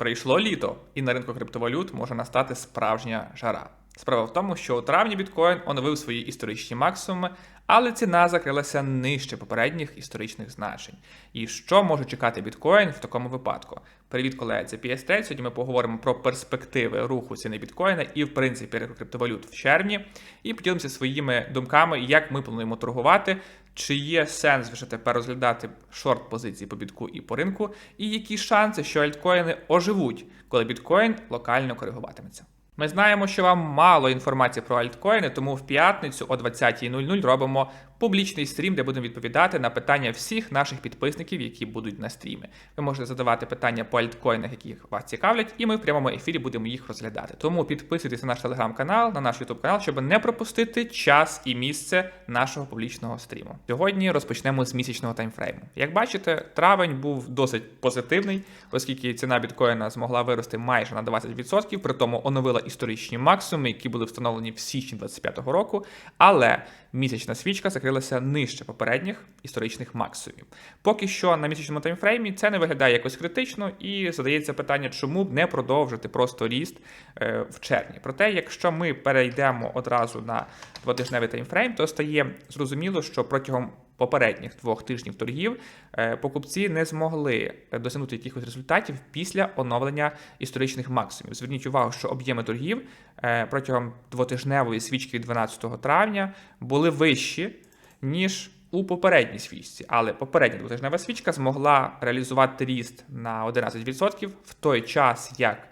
Прийшло літо, і на ринку криптовалют може настати справжня жара. Справа в тому, що у травні біткоін оновив свої історичні максимуми, але ціна закрилася нижче попередніх історичних значень. І що може чекати біткоін в такому випадку? Привіт, колеги, це PS Trade. Сьогодні ми поговоримо про перспективи руху ціни біткоїна і, в принципі, ринку криптовалют в червні, і поділимося своїми думками, як ми плануємо торгувати, чи є сенс вже тепер розглядати шорт позиції по бітку і по ринку, і які шанси, що альткоїни оживуть, коли біткоін локально коригуватиметься. Ми знаємо, що вам мало інформації про альткоїни, тому в п'ятницю о 20.00 робимо публічний стрім, де будемо відповідати на питання всіх наших підписників, які будуть на стрімі. Ви можете задавати питання по альткоїнах, які вас цікавлять, і ми в прямому ефірі будемо їх розглядати. Тому підписуйтесь на наш телеграм-канал, на наш ютуб канал, щоб не пропустити час і місце нашого публічного стріму. Сьогодні розпочнемо з місячного таймфрейму. Як бачите, травень був досить позитивний, оскільки ціна біткоїна змогла вирости майже на 20%, при тому оновила історичні максимуми, які були встановлені в січні 2025 року. Але місячна свічка закрилася нижче попередніх історичних максимумів. Поки що на місячному таймфреймі це не виглядає якось критично, і задається питання, чому б не продовжити просто ріст е, в червні. Проте, якщо ми перейдемо одразу на двотижневий таймфрейм, то стає зрозуміло, що протягом попередніх двох тижнів торгів е, покупці не змогли досягнути якихось результатів після оновлення історичних максимумів. Зверніть увагу, що об'єми торгів е, протягом двотижневої свічки 12 травня були вищі ніж. У попередній свічці, але попередня двотижнева свічка змогла реалізувати ріст на 11% в той час, як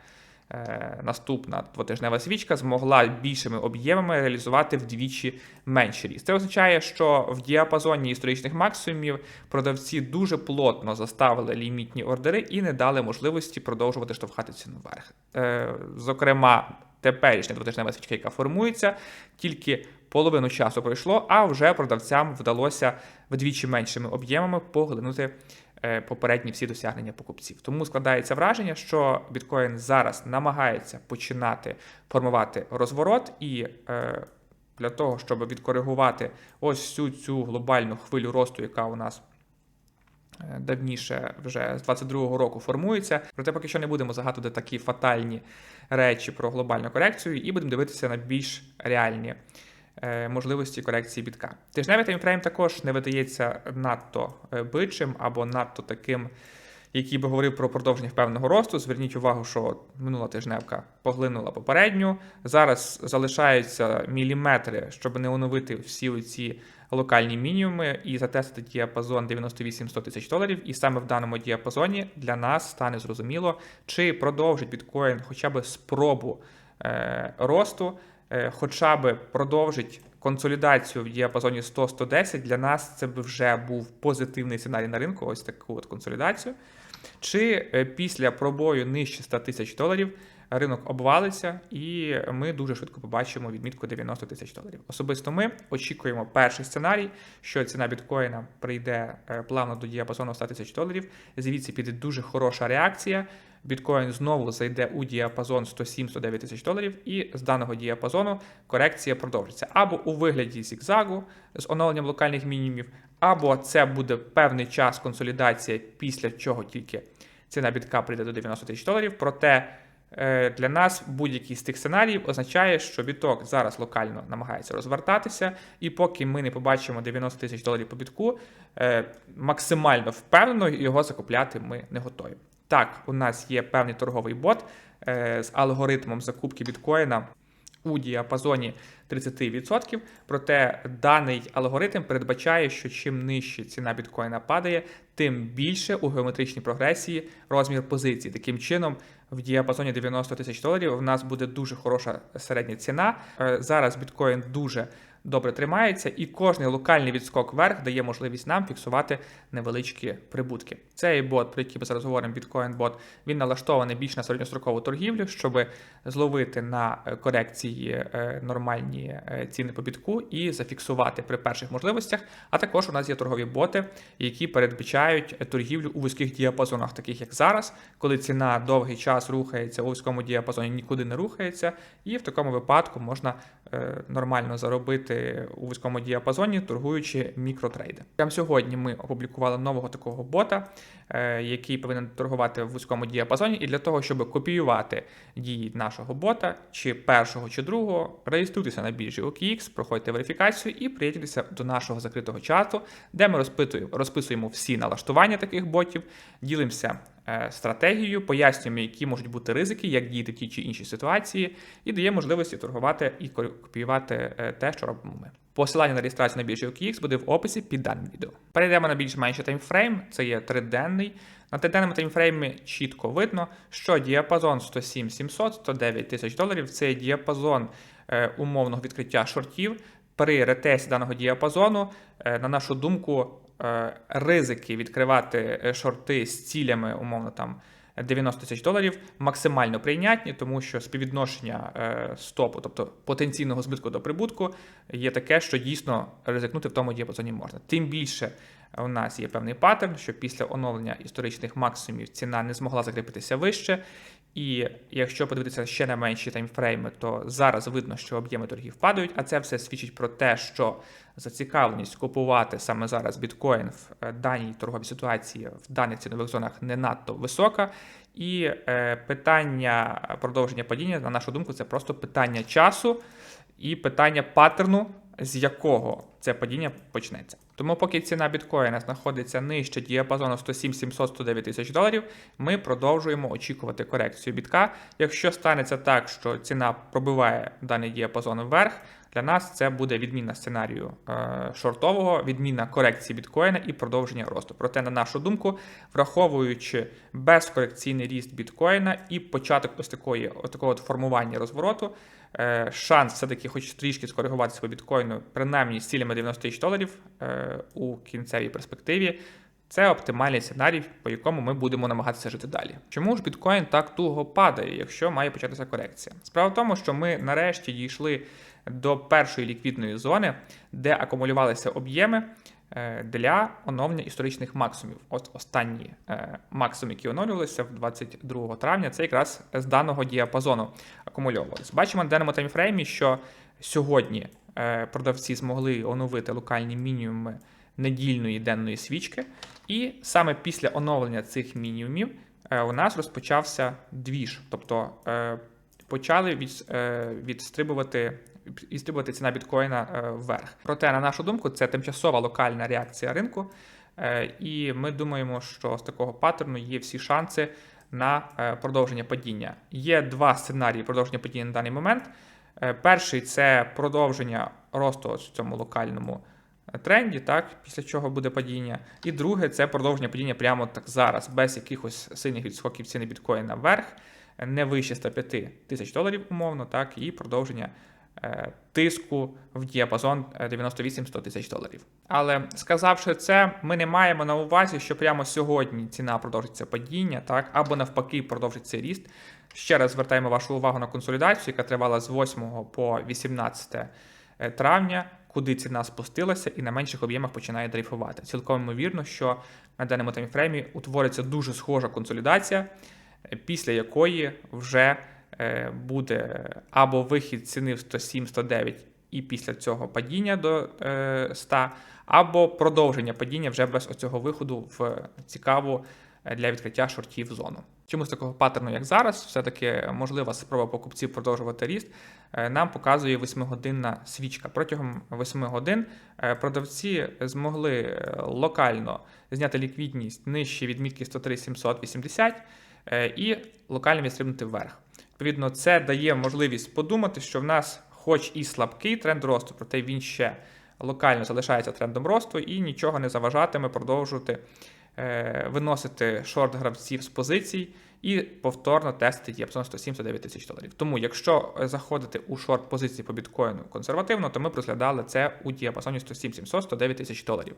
е, наступна двотижнева свічка змогла більшими об'ємами реалізувати вдвічі менший ріст. Це означає, що в діапазоні історичних максимумів продавці дуже плотно заставили лімітні ордери і не дали можливості продовжувати штовхати ціну вверх. Е, зокрема, теперішня двотижнева свічка, яка формується, тільки половину часу пройшло, а вже продавцям вдалося вдвічі меншими об'ємами поглинути е, попередні всі досягнення покупців. Тому складається враження, що біткоін зараз намагається починати формувати розворот і. е, Для того, щоб відкоригувати ось всю цю глобальну хвилю росту, яка у нас е, давніше вже з 22-го року формується. Проте поки що не будемо загадувати такі фатальні речі про глобальну корекцію, і будемо дивитися на більш реальні можливості корекції бітка. Тижневий таймфрейм також не видається надто е, бичим або надто таким, який би говорив про продовження певного росту. Зверніть увагу, що минула тижневка поглинула попередню. Зараз залишаються міліметри, щоб не оновити всі оці локальні мінімуми і затестити діапазон 98-100 тисяч доларів. І саме в даному діапазоні для нас стане зрозуміло, чи продовжить біткоін хоча б спробу е, росту, е, хоча б продовжить. Консолідацію в діапазоні 100-110 для нас це б вже був позитивний сценарій на ринку, ось таку от консолідацію. Чи е, після пробою нижче 100 тисяч доларів ринок обвалиться, і ми дуже швидко побачимо відмітку 90 тисяч доларів. Особисто ми очікуємо перший сценарій, що ціна біткоїна прийде е, плавно до діапазону 100 тисяч доларів. Звідси піде дуже хороша реакція. Біткоін знову зайде у діапазон 107-109 тисяч доларів, і з даного діапазону корекція продовжиться або у вигляді зігзагу з оновленням локальних мінімумів, або це буде певний час консолідація, після чого тільки ціна бітка прийде до 90 тисяч доларів. Проте е, для нас будь-який з тих сценаріїв означає, що біток зараз локально намагається розвертатися, і поки ми не побачимо 90 тисяч доларів по бітку, е, максимально впевнено його закупляти ми не готові. Так, у нас є певний торговий бот е, з алгоритмом закупки біткоїна у діапазоні 30%. Проте даний алгоритм передбачає, що чим нижче ціна біткоїна падає, тим більше у геометричній прогресії розмір позицій. Таким чином, в діапазоні 90 тисяч доларів в нас буде дуже хороша середня ціна. Е, Зараз біткоін дуже добре тримається, і кожний локальний відскок вверх дає можливість нам фіксувати невеличкі прибутки. Цей бот, про який ми зараз говоримо, Bitcoin бот, він налаштований більш на середньострокову торгівлю, щоб зловити на е, корекції е, нормальні е, ціни по бітку і зафіксувати при перших можливостях. А також у нас є торгові боти, які передбачають торгівлю у вузьких діапазонах, таких як зараз, коли ціна довгий час рухається у вузькому діапазоні, нікуди не рухається, і в такому випадку можна нормально заробити у вузькому діапазоні, торгуючи мікротрейди. Прямо сьогодні ми опублікували нового такого бота, е, який повинен торгувати в вузькому діапазоні. І для того, щоб копіювати дії нашого бота, чи першого, чи другого, реєструйтеся на біржі OKX, проходьте верифікацію і приєднуйтеся до нашого закритого чату, де ми розписуємо всі налаштування таких ботів, ділимося е, стратегією, пояснюємо, які можуть бути ризики, як діяти в тій чи іншій ситуації, і дає можливості торгувати і копіювати е, те, що робимо ми. Посилання на реєстрацію на біржі OKX буде в описі під даним відео. Перейдемо на більш менший таймфрейм, це є триденний. На триденному таймфреймі чітко видно, що діапазон 107 700 109 тисяч доларів це діапазон е, умовного відкриття шортів. При ретесті даного діапазону, на нашу думку, ризики відкривати е, шорти з цілями, умовно там 90 тисяч доларів, максимально прийнятні, тому що співвідношення е, стопу, тобто потенційного збитку до прибутку, є таке, що дійсно ризикнути в тому діапазоні можна. Тим більше у нас є певний паттерн, що після оновлення історичних максимумів ціна не змогла закріпитися вище. І якщо подивитися ще на менші таймфрейми, то зараз видно, що об'єми торгів падають, а це все свідчить про те, що зацікавленість купувати саме зараз біткоін в е, даній торговій ситуації в даних цінових зонах не надто висока. І е, питання продовження падіння, на нашу думку, це просто питання часу і питання паттерну, з якого це падіння почнеться. Тому, поки ціна біткоїна знаходиться нижче діапазону 107 700 109 тисяч доларів, ми продовжуємо очікувати корекцію бітка. Якщо станеться так, що ціна пробиває даний діапазон вверх, для нас це буде відміна сценарію е, шортового, відміна корекції біткоїна і продовження росту. Проте, на нашу думку, враховуючи безкорекційний ріст біткоїна і початок ось такої ось формування розвороту, шанс все-таки, хоч трішки скоригуватися по біткоїну, принаймні з цілями 90 тисяч доларів е, у кінцевій перспективі. Це оптимальний сценарій, по якому ми будемо намагатися жити далі. Чому ж біткоін так туго падає, якщо має початися корекція? Справа в тому, що ми нарешті дійшли до першої ліквідної зони, де акумулювалися об'єми е, для оновлення історичних максимумів. От останні е, максимум, які оновлювалися в 22 травня, це якраз з даного діапазону акумульовувалися. Бачимо на даному таймфреймі, що сьогодні е, продавці змогли оновити локальні мінімуми недільної денної свічки, і саме після оновлення цих мінімумів у нас розпочався двіж, тобто почали від, відстрибувати і стрибувати ціна біткоїна е, вверх. Проте, на нашу думку, це тимчасова локальна реакція ринку, е, і ми думаємо, що з такого паттерну є всі шанси на е, продовження падіння. Є два сценарії продовження падіння на даний момент. Перший це продовження росту в цьому локальному тренді, так, після чого буде падіння. І друге це продовження падіння прямо так зараз, без якихось сильних відскоків ціни біткоїна вверх, не вище 105 тисяч доларів, умовно, так, і продовження тиску в діапазон 98-100 е, тисяч доларів. Але сказавши це, ми не маємо на увазі, що прямо сьогодні ціна продовжиться падіння, так або навпаки, продовжиться ріст. Ще раз звертаємо вашу увагу на консолідацію, яка тривала з 8 по 18 е, травня, куди ціна спустилася і на менших об'ємах починає дрейфувати. Цілком ймовірно, що на даному таймфреймі утвориться дуже схожа консолідація, після якої вже Е, буде або вихід ціни в 107-109 і після цього падіння до 100, е, або продовження падіння вже без оцього виходу в цікаву е, для відкриття шортів зону. Чому з такого паттерну, як зараз, все-таки можлива спроба покупців продовжувати ріст, нам показує 8-годинна свічка. Протягом 8 годин продавці змогли локально зняти ліквідність нижче відмітки 103 780 і локально відстрибнути вверх. Відповідно, це дає можливість подумати, що в нас, хоч і слабкий тренд росту, проте він ще локально залишається трендом росту і нічого не заважатиме продовжувати е, виносити шорт гравців з позицій і повторно тестити діапазон 107-109 тисяч доларів. Тому, якщо заходити у шорт позиції по біткоїну консервативно, то ми розглядали це у діапазоні 107 700 109 тисяч доларів.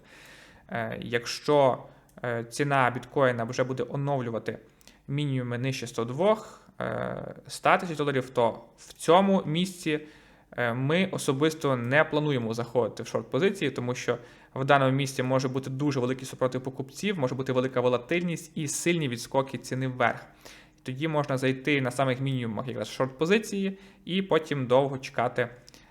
Е, якщо е, ціна біткоїна вже буде оновлювати мінімуми нижче 102, 100 тисяч доларів, то в цьому місці е, ми особисто не плануємо заходити в шорт-позиції, тому що в даному місці може бути дуже великий супротив покупців, може бути велика волатильність і сильні відскоки ціни вверх. Тоді можна зайти на самих мінімумах якраз шорт-позиції і потім довго чекати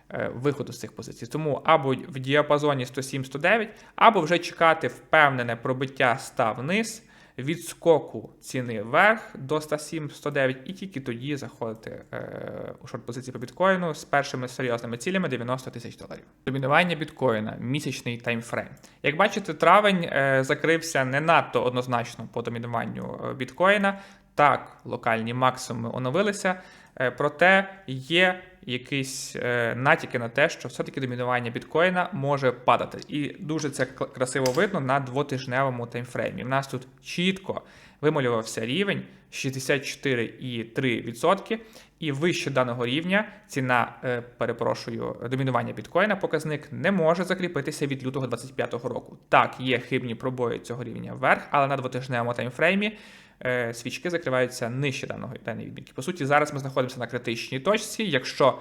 е, виходу з цих позицій. Тому або в діапазоні 107-109, або вже чекати впевнене пробиття ста вниз, відскоку ціни вверх до 107-109, і тільки тоді заходити е, у шорт-позиції по біткоїну з першими серйозними цілями 90 тисяч доларів. Домінування біткоїна, місячний таймфрейм. Як бачите, травень е, закрився не надто однозначно по домінуванню е, біткоїна. Так, локальні максимуми оновилися, е, проте є якісь е, натяки на те, що все-таки домінування біткоїна може падати. І дуже це красиво видно на двотижневому таймфреймі. У нас тут чітко вималювався рівень 64,3%, і вище даного рівня ціна, е, перепрошую, домінування біткоїна показник не може закріпитися від лютого 2025 року. Так, є хибні пробої цього рівня вверх, але на двотижневому таймфреймі свічки закриваються нижче даного даної відмітки. По суті, зараз ми знаходимося на критичній точці. Якщо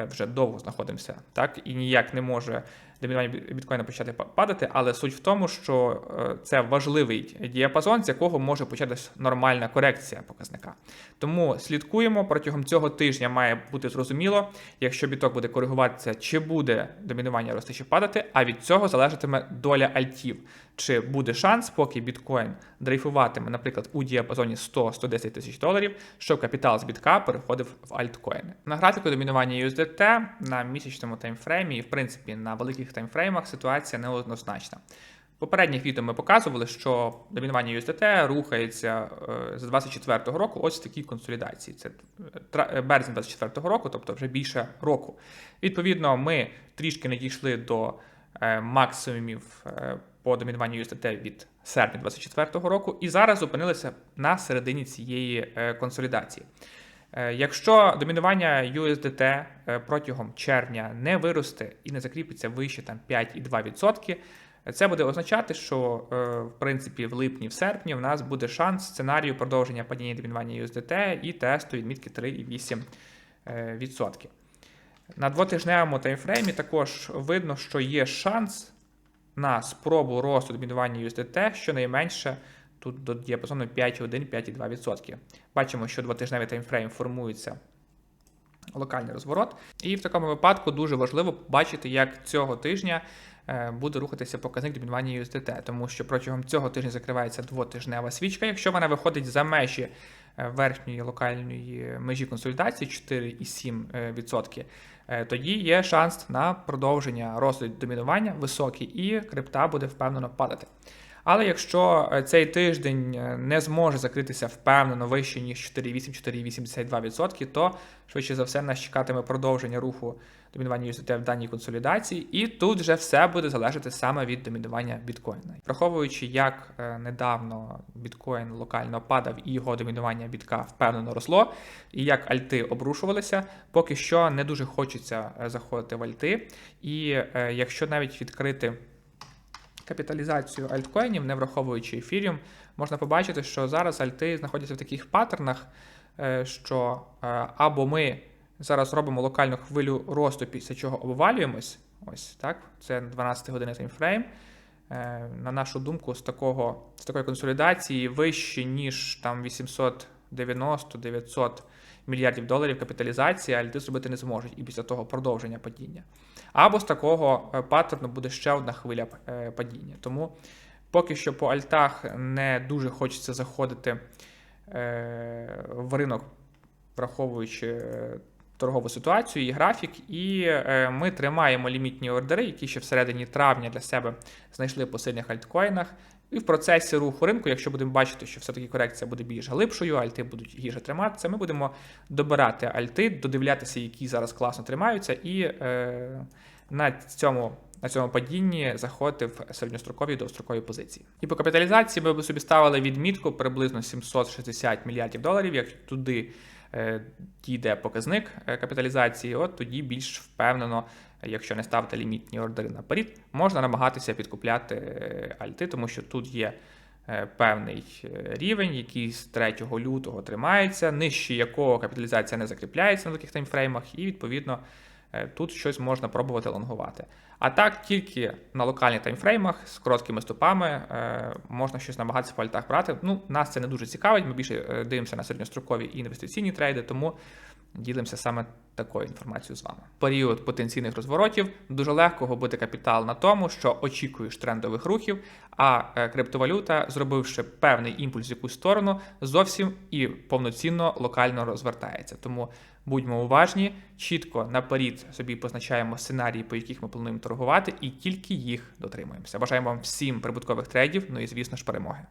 е, вже довго знаходимося, так і ніяк не може домінування біткоїна почати падати, але суть в тому, що е, це важливий діапазон, з якого може початися нормальна корекція показника. Тому слідкуємо протягом цього тижня має бути зрозуміло, якщо біток буде коригуватися, чи буде домінування рости чи падати, а від цього залежатиме доля альтів. Чи буде шанс, поки біткоін дрейфуватиме, наприклад, у діапазоні 100-110 тисяч доларів, щоб капітал з бітка переходив в альткоїни. На графіку домінування USDT на місячному таймфреймі і, в принципі, на великих таймфреймах ситуація неоднозначна. Попередніх відео ми показували, що домінування USDT рухається е, з 24-го року ось в такій консолідації. Це е, е, березень 24 року, тобто вже більше року. Відповідно, ми трішки не дійшли до максимумів по домінуванню USDT від серпня 24-го року, і зараз зупинилися на середині цієї консолідації. Е, Якщо домінування USDT е, протягом червня не виросте і не закріпиться вище там 5,2%, це буде означати, що е, в принципі в липні, в серпні в нас буде шанс сценарію продовження падіння домінування USDT і тесту відмітки 3,8%. е. На двотижневому таймфреймі також видно, що є шанс на спробу росту домінування USDT щонайменше тут до діапазону 5,1-5,2%. Бачимо, що двотижневий таймфрейм формується локальний розворот. І в такому випадку дуже важливо бачити, як цього тижня е, буде рухатися показник домінування USDT, тому що протягом цього тижня закривається двотижнева свічка. Якщо вона виходить за межі е, верхньої локальної межі консолідації 4,7%, е, тоді є шанс на продовження росту домінування високий, і крипта буде впевнено падати. Але якщо е, цей тиждень е, не зможе закритися впевнено вище, ніж 4,8-4,82%, то швидше за все нас чекатиме продовження руху домінування USDT в даній консолідації, і тут вже все буде залежати саме від домінування біткоїна. Враховуючи, як е, недавно біткоін локально падав і його домінування бітка впевнено росло, і як альти обрушувалися, поки що не дуже хочеться заходити в альти. І якщо навіть відкрити капіталізацію альткоїнів, не враховуючи ефіріум, можна побачити, що зараз альти знаходяться в таких паттернах, е, що е, або ми зараз робимо локальну хвилю росту, після чого обвалюємось. Ось так, це 12 години таймфрейм. Е, На нашу думку, з такого з такої консолідації вище, ніж там 890-900 мільярдів доларів капіталізації, альти зробити не зможуть і після того продовження падіння. Або з такого е, паттерну буде ще одна хвиля е, падіння. Тому поки що по альтах не дуже хочеться заходити е, в ринок, враховуючи торгову ситуацію і графік, і ми тримаємо лімітні ордери, які ще всередині травня для себе знайшли по сильних альткоїнах. І в процесі руху ринку, якщо будемо бачити, що все-таки корекція буде більш глибшою, альти будуть гірше триматися, ми будемо добирати альти, додивлятися, які зараз класно тримаються, і е, на цьому. На цьому падінні заходити в середньострокові і довгострокові позиції. І по капіталізації ми б собі ставили відмітку приблизно 760 мільярдів доларів. Як туди дійде показник е, капіталізації, от тоді більш впевнено, якщо не ставити лімітні ордери наперед, можна намагатися підкупляти е, альти, тому що тут є е, певний е, рівень, який з 3 лютого тримається, нижче якого капіталізація не закріпляється на таких таймфреймах, і відповідно. Е, Тут щось можна пробувати лонгувати. А так, тільки на локальних таймфреймах з короткими стопами е, можна щось намагатися по альтах брати. Ну, нас це не дуже цікавить. Ми більше е, дивимося на середньострокові і інвестиційні трейди, тому ділимося саме такою інформацією з вами. Період потенційних розворотів дуже легко губити капітал на тому, що очікуєш трендових рухів, а криптовалюта, зробивши певний імпульс в якусь сторону, зовсім і повноцінно локально розвертається. Тому будьмо уважні, чітко наперед собі позначаємо сценарії, по яких ми плануємо торгувати, і тільки їх дотримуємося. Бажаємо вам всім прибуткових трейдів, ну і звісно ж перемоги.